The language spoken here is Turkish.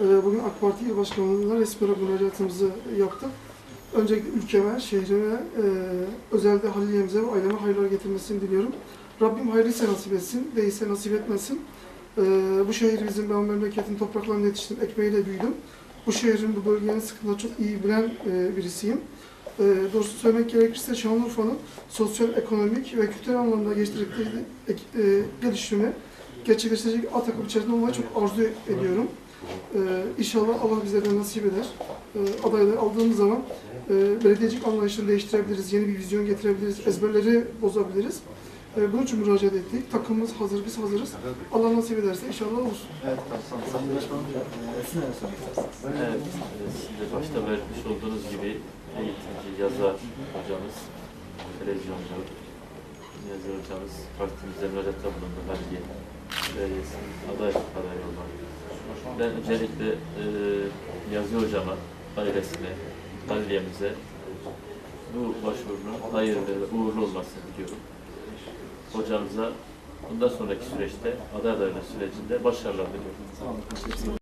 Ee, Bugün AK Parti İl Başkanlığı'na resmi olarak müracaatımızı yaptık. Öncelikle ülkeme, şehrime, e, özellikle Haliliyemize ve aileme hayırlar getirmesini diliyorum. Rabbim hayrıysa nasip etsin, değilse nasip etmesin. Ee, Bu şehir bizim, ben memleketin topraklarında yetiştim, ekmeğiyle büyüdüm. Bu şehrin, bu bölgenin sıkıntıları çok iyi bilen e, birisiyim. E, doğrusu söylemek gerekirse Şanlıurfa'nın sosyal, ekonomik ve kültürel anlamda geliştirdikleri e, gelişimi gerçekleştirecek A takım içerisinde olmayı çok arzu ediyorum. E, inşallah Allah bize de nasip eder. E, adayları aldığımız zaman e, belediyecilik anlayışını değiştirebiliriz, yeni bir vizyon getirebiliriz, ezberleri bozabiliriz. E, bunun için müracaat ettik. Takımımız hazır, biz hazırız. Allah nasip ederse inşallah olur. Evet, kaptan. Sayın Başkanım, e, siz neler söylemek istersiniz? Evet, e, siz de başta vermiş olduğunuz gibi eğitimci, yazar hocamız, televizyoncu, yazar hocamız partimize müracaatta bulundu Haliye Belediyesi'nin aday adayı olmak. Ben öncelikle e, yazı hocama, ailesine, Haliye'mize bu başvurunun hayırlı ve uğurlu olmasını diliyorum. Hocamıza bundan sonraki süreçte aday adaylığı sürecinde başarılar diliyorum.